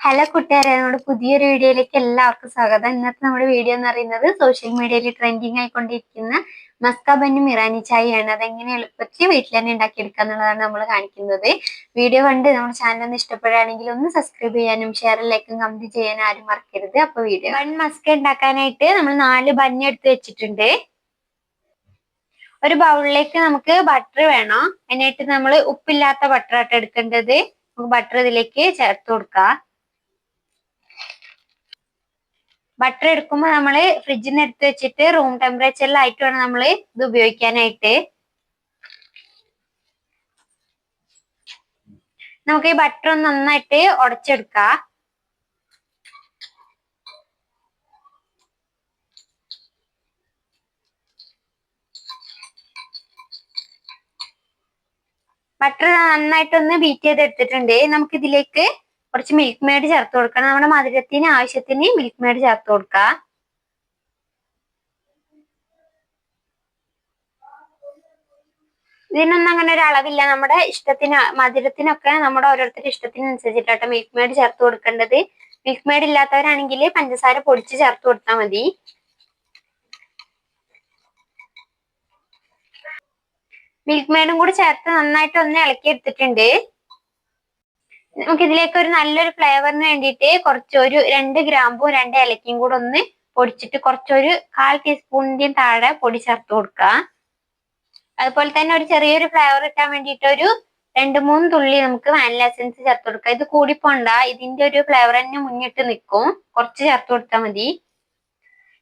Hello കൂട്ടുകാരെ നമ്മുടെ പുതിയൊരു വീഡിയോയിലേക്ക് എല്ലാവർക്കും സ്വാഗതം. ഇന്നത്തെ നമ്മുടെ വീഡിയോ എന്ന് പറയുന്നത് സോഷ്യൽ മീഡിയയിൽ ട്രെൻഡിങ് ആയിക്കൊണ്ടിരിക്കുന്ന മസ്ക ബന്നും ഇറാനി ചായയാണ്. അതെങ്ങനെ എളുപ്പത്തിൽ വീട്ടിൽ തന്നെ ഉണ്ടാക്കിയെടുക്കുക എന്നുള്ളതാണ് നമ്മൾ കാണിക്കുന്നത്. വീഡിയോ കണ്ട് നമ്മുടെ ചാനൽ ഒന്ന് ഇഷ്ടപ്പെടുകയാണെങ്കിൽ ഒന്ന് സബ്സ്ക്രൈബ് ചെയ്യാനും ഷെയർ ലൈക്കും കമന്റ് ചെയ്യാനും ആരും മറക്കരുത്. അപ്പൊ വീഡിയോ വൺ മസ്ക ഉണ്ടാക്കാനായിട്ട് നമ്മൾ നാല് ബന്ന് എടുത്ത് വെച്ചിട്ടുണ്ട്. ഒരു ബൗളിലേക്ക് നമുക്ക് ബട്ടർ വേണം. അതിനായിട്ട് നമ്മൾ ഉപ്പില്ലാത്ത ബട്ടർ ആയിട്ട് എടുക്കേണ്ടത്. നമുക്ക് ബട്ടർ ഇതിലേക്ക് ചേർത്ത് കൊടുക്കാം. ബട്ടർ എടുക്കുമ്പോൾ നമ്മൾ ഫ്രിഡ്ജിൽ നിന്ന് എടുത്ത് വെച്ചിട്ട് റൂം ടെമ്പറേച്ചറിലായിട്ട് വേണം നമ്മൾ ഇത് ഉപയോഗിക്കാനായിട്ട്. നമുക്ക് ഈ ബട്ടർ ഒന്ന് നന്നായിട്ട് ഉടച്ചെടുക്കാം. ബട്ടർ നന്നായിട്ടൊന്ന് ബീറ്റ് ചെയ്തെടുത്തിട്ടുണ്ട്. നമുക്ക് ഇതിലേക്ക് കുറച്ച് മിൽക്ക് മെയ്ഡ് ചേർത്ത് കൊടുക്കണം. നമ്മുടെ മധുരത്തിന് ആവശ്യത്തിന് മിൽക്ക് മെയ്ഡ് ചേർത്ത് കൊടുക്കുക ഇതിനൊന്നും അങ്ങനെ ഒരു അളവില്ല. നമ്മുടെ ഇഷ്ടത്തിന് മധുരത്തിനൊക്കെ നമ്മുടെ ഓരോരുത്തരുടെ ഇഷ്ടത്തിനനുസരിച്ചിട്ടാട്ടോ മിൽക്ക് മെയ്ഡ് ചേർത്ത് കൊടുക്കേണ്ടത്. മിൽക്ക് മെയ്ഡ് ഇല്ലാത്തവരാണെങ്കിൽ പഞ്ചസാര പൊടിച്ച് ചേർത്ത് കൊടുത്താൽ മതി. മിൽക്ക് മെയ്ഡും കൂടി ചേർത്ത് നന്നായിട്ട് ഒന്ന് ഇളക്കി എടുത്തിട്ടുണ്ട് നമുക്ക് ഇതിലേക്ക് ഒരു നല്ലൊരു ഫ്ലേവറിന് വേണ്ടിയിട്ട് കുറച്ചൊരു രണ്ട് ഗ്രാമ്പും രണ്ട് ഏലക്കയും കൂടെ ഒന്ന് പൊടിച്ചിട്ട് കുറച്ചൊരു കാൽ ടീസ്പൂണിന്റെയും താഴെ പൊടി ചേർത്ത് കൊടുക്കുക. അതുപോലെ തന്നെ ഒരു ചെറിയൊരു ഫ്ലേവർ കിട്ടാൻ വേണ്ടിയിട്ട് ഒരു രണ്ട് മൂന്ന് തുള്ളി നമുക്ക് വാനില എസൻസ് ചേർത്ത് കൊടുക്കുക. ഇത് കൂടിപ്പോണ്ട ഇതിന്റെ ഒരു ഫ്ലേവർ തന്നെ മുന്നിട്ട് നിൽക്കും. കുറച്ച് ചേർത്ത് കൊടുത്താൽ മതി.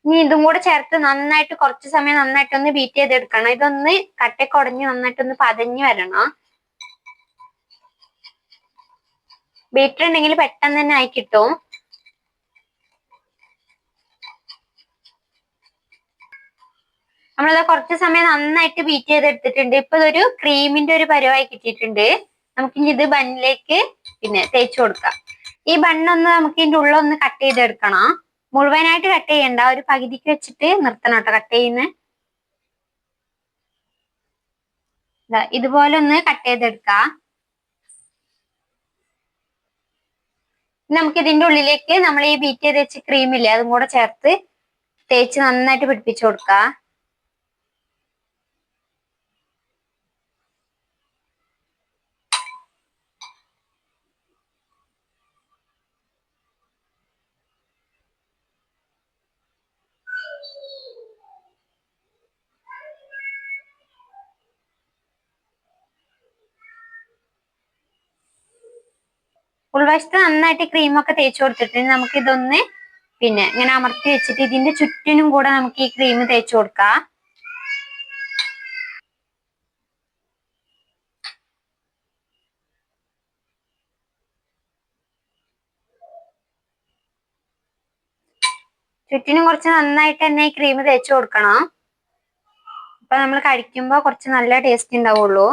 ഇനി ഇതും കൂടെ ചേർത്ത് നന്നായിട്ട് കുറച്ച് സമയം നന്നായിട്ടൊന്ന് ബീറ്റ് ചെയ്തെടുക്കണം. ഇതൊന്ന് കട്ടയൊക്കെ നന്നായിട്ടൊന്ന് പതഞ്ഞ് വരണം. ബീറ്റർ ഉണ്ടെങ്കിൽ പെട്ടെന്ന് തന്നെ ആയി കിട്ടും. നമ്മളത് കുറച്ച് സമയം നന്നായിട്ട് ബീറ്റ് ചെയ്തെടുത്തിട്ടുണ്ട്. ഇപ്പൊ ഇതൊരു ക്രീമിന്റെ ഒരു പരുവായി കിട്ടിയിട്ടുണ്ട്. നമുക്ക് ഇനി ഇത് ബണ്ണിലേക്ക് പിന്നെ തേച്ചു കൊടുക്കാം. ഈ ബണ്ണൊന്ന് നമുക്ക് ഇതിന്റെ ഉള്ള ഒന്ന് കട്ട് ചെയ്തെടുക്കണം. മുഴുവനായിട്ട് കട്ട് ചെയ്യണ്ട. ഒരു പകുതിക്ക് വെച്ചിട്ട് നിർത്തണം കേട്ടോ കട്ട് ചെയ്യുന്ന. ഇതുപോലെ ഒന്ന് കട്ട് ചെയ്തെടുക്കാം. നമുക്ക് ഇതിന്റെ ഉള്ളിലേക്ക് നമ്മൾ ഈ ബീറ്റ് ചെയ്ത് വെച്ച ക്രീമില്ലേ അതും കൂടെ ചേർത്ത് തേച്ച് നന്നായിട്ട് പിടിപ്പിച്ചു കൊടുക്കാം. ഉൾവശത്ത് നന്നായിട്ട് ക്രീമൊക്കെ തേച്ച് കൊടുത്തിട്ട് നമുക്ക് ഇതൊന്ന് പിന്നെ ഇങ്ങനെ അമർത്തി വെച്ചിട്ട് ഇതിന്റെ ചുറ്റിനും കൂടെ നമുക്ക് ഈ ക്രീം തേച്ച് കൊടുക്കാം. ചുറ്റിനും കുറച്ച് നന്നായിട്ട് തന്നെ ഈ ക്രീം തേച്ച് കൊടുക്കണം. അപ്പൊ നമ്മൾ കഴിക്കുമ്പോ കുറച്ച് നല്ല ടേസ്റ്റ് ഉണ്ടാവുള്ളൂ.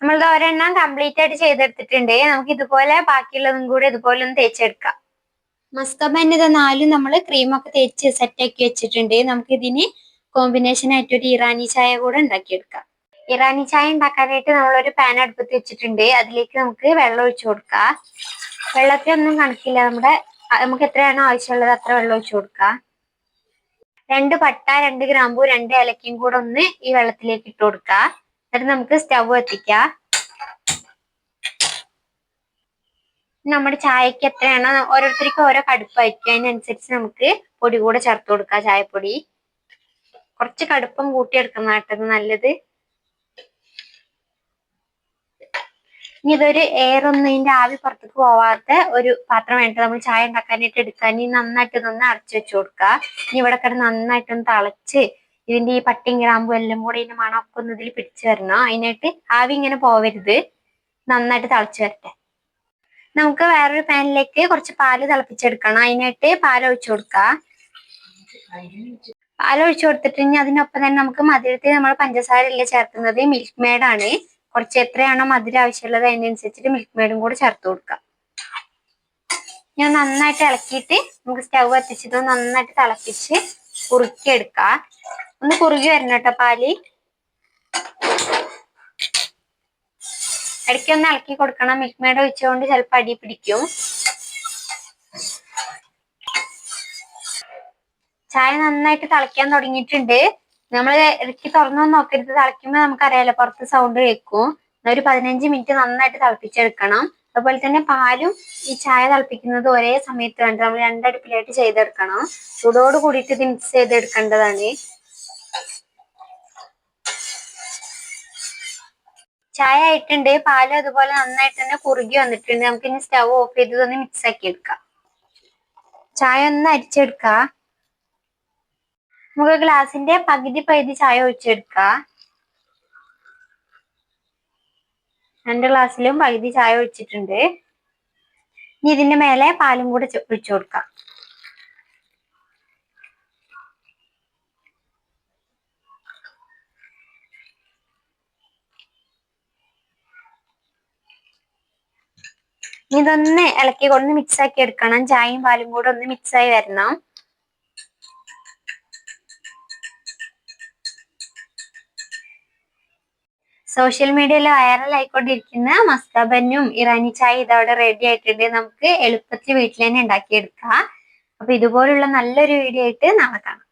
നമ്മൾ ഒരെണ്ണം കംപ്ലീറ്റ് ആയിട്ട് ചെയ്തെടുത്തിട്ടുണ്ട്. നമുക്ക് ഇതുപോലെ ബാക്കിയുള്ളതും കൂടെ ഇതുപോലെ ഒന്ന് തേച്ചെടുക്കാം. മസ്കബാന്റെ ഇത് നാലും നമ്മൾ ക്രീമൊക്കെ തേച്ച് സെറ്റാക്കി വെച്ചിട്ടുണ്ട്. നമുക്ക് ഇതിന് കോമ്പിനേഷൻ ആയിട്ട് ഒരു ഇറാനി ചായ കൂടെ ഉണ്ടാക്കിയെടുക്കാം. ഇറാനി ചായ ഉണ്ടാക്കാനായിട്ട് നമ്മളൊരു പാൻ അടുപ്പത്ത് വെച്ചിട്ടുണ്ട്. അതിലേക്ക് നമുക്ക് വെള്ളം ഒഴിച്ചു കൊടുക്കാം. വെള്ളത്തിനൊന്നും കണക്കില്ല. നമ്മുടെ നമുക്ക് എത്രയാണോ ആവശ്യമുള്ളത് അത്ര വെള്ളം ഒഴിച്ചു കൊടുക്കാം. രണ്ട് പട്ട രണ്ട് ഗ്രാമ്പു രണ്ട് ഏലക്കയും കൂടെ ഒന്ന് ഈ വെള്ളത്തിലേക്ക് ഇട്ട് കൊടുക്കാം. എന്നിട്ട് നമുക്ക് സ്റ്റവ് എത്തിക്കാം. നമ്മുടെ ചായക്ക് എത്രയാണോ ഓരോരുത്തർക്കും ഓരോ കടുപ്പായിരിക്കും അതിനനുസരിച്ച് നമുക്ക് പൊടി കൂടെ ചേർത്ത് കൊടുക്കാം ചായപ്പൊടി. കുറച്ച് കടുപ്പം കൂട്ടിയെടുക്കുന്നതാട്ടത് നല്ലത്. ഇനി ഇതൊരു എയർ ഒന്നും ആവി പുറത്തേക്ക് പോവാത്ത ഒരു പാത്രം വേണ്ട നമ്മൾ ചായ ഉണ്ടാക്കാനായിട്ട് എടുക്കാൻ ഇനി നന്നായിട്ട് ഒന്ന് അടച്ചു വെച്ച് കൊടുക്കുക ഇനി ഇവിടെ കിടന്ന് നന്നായിട്ടൊന്ന് തിളച്ച് ഇതിന്റെ ഈ പട്ടിയും ഗ്രാമ്പും എല്ലാം കൂടെ ഇതിന്റെ മണമൊക്കെ ഒന്ന് ഇതിൽ പിടിച്ചു വരണം. അതിനായിട്ട് ആവി ഇങ്ങനെ പോവരുത്. നന്നായിട്ട് തിളച്ചു വരട്ടെ. നമുക്ക് വേറൊരു പാനിലേക്ക് കുറച്ച് പാൽ തിളപ്പിച്ചെടുക്കണം. അതിനായിട്ട് പാൽ ഒഴിച്ചു കൊടുക്കാം പാൽ കൊടുത്തിട്ട് അതിനൊപ്പം തന്നെ നമുക്ക് മധുരത്തിൽ നമ്മൾ പഞ്ചസാര ഇല്ല ചേർക്കുന്നത്? മിൽക്ക് മേഡാണ് കുറച്ച് എത്രയാണോ മധുരം ആവശ്യമുള്ളത് അതിനനുസരിച്ചിട്ട് മിൽക്ക് മേഡും കൂടെ ചേർത്ത് കൊടുക്കാം. ഞാൻ നന്നായിട്ട് ഇളക്കിയിട്ട് നമുക്ക് സ്റ്റവ് കത്തിച്ചിട്ട് നന്നായിട്ട് തിളപ്പിച്ച് കുറുക്കിയെടുക്കാം. ഒന്ന് കുറുകി വരണം കേട്ടോ പാൽ. ഇടയ്ക്ക് ഒന്ന് ഇളക്കി കൊടുക്കണം. മിൽക്ക് ഒഴിച്ചുകൊണ്ട് ചിലപ്പോൾ അടി പിടിക്കും. ചായ നന്നായിട്ട് തിളയ്ക്കാൻ തുടങ്ങിയിട്ടുണ്ട്. നമ്മൾ ഇടയ്ക്ക് തുറന്നു നോക്കരുത്. തിളയ്ക്കുമ്പോൾ നമുക്കറിയാലോ പുറത്ത് സൗണ്ട് കേൾക്കും. ഒരു പതിനഞ്ച് മിനിറ്റ് നന്നായിട്ട് തിളപ്പിച്ചെടുക്കണം. അതുപോലെ തന്നെ പാലും ഈ ചായ തിളപ്പിക്കുന്നത് ഒരേ സമയത്ത് വേണ്ട നമ്മൾ രണ്ടടുപ്പിലായിട്ട് ചെയ്തെടുക്കണം. ചൂടോട് കൂടിയിട്ട് ഇത് മിക്സ് ചെയ്തെടുക്കേണ്ടതാണ്. ചായ ആയിട്ടുണ്ട്. പാൽ അതുപോലെ നന്നായിട്ട് തന്നെ കുറുകി വന്നിട്ടുണ്ട്. നമുക്ക് ഇനി സ്റ്റവ് ഓഫ് ചെയ്ത് ഒന്ന് മിക്സ് ആക്കി എടുക്കാം. ചായ ഒന്ന് അരിച്ചെടുക്ക. നമുക്ക് ഗ്ലാസിന്റെ പകുതി പകുതി ചായ ഒഴിച്ചെടുക്ക. രണ്ട് ഗ്ലാസ്സിലും പകുതി ചായ ഒഴിച്ചിട്ടുണ്ട്. ഇനി ഇതിന്റെ മേലെ പാലും കൂടെ ഒഴിച്ചു കൊടുക്കാം. ഇതൊന്ന് ഇളക്കി കൊണ്ട് മിക്സ് ആക്കി എടുക്കണം. ചായയും പാലും കൂടെ ഒന്ന് മിക്സ് ആയി വരണം. സോഷ്യൽ മീഡിയയിൽ വൈറൽ ആയിക്കൊണ്ടിരിക്കുന്ന മസ്കാബന്നും ഇറാനി ചായ ഇതവിടെ റെഡി ആയിട്ടുണ്ട്. നമുക്ക് എളുപ്പത്തിൽ വീട്ടിൽ തന്നെ ഉണ്ടാക്കിയെടുക്കാം. അപ്പൊ ഇതുപോലുള്ള നല്ലൊരു വീഡിയോ ആയിട്ട് നാളെ കാണാം.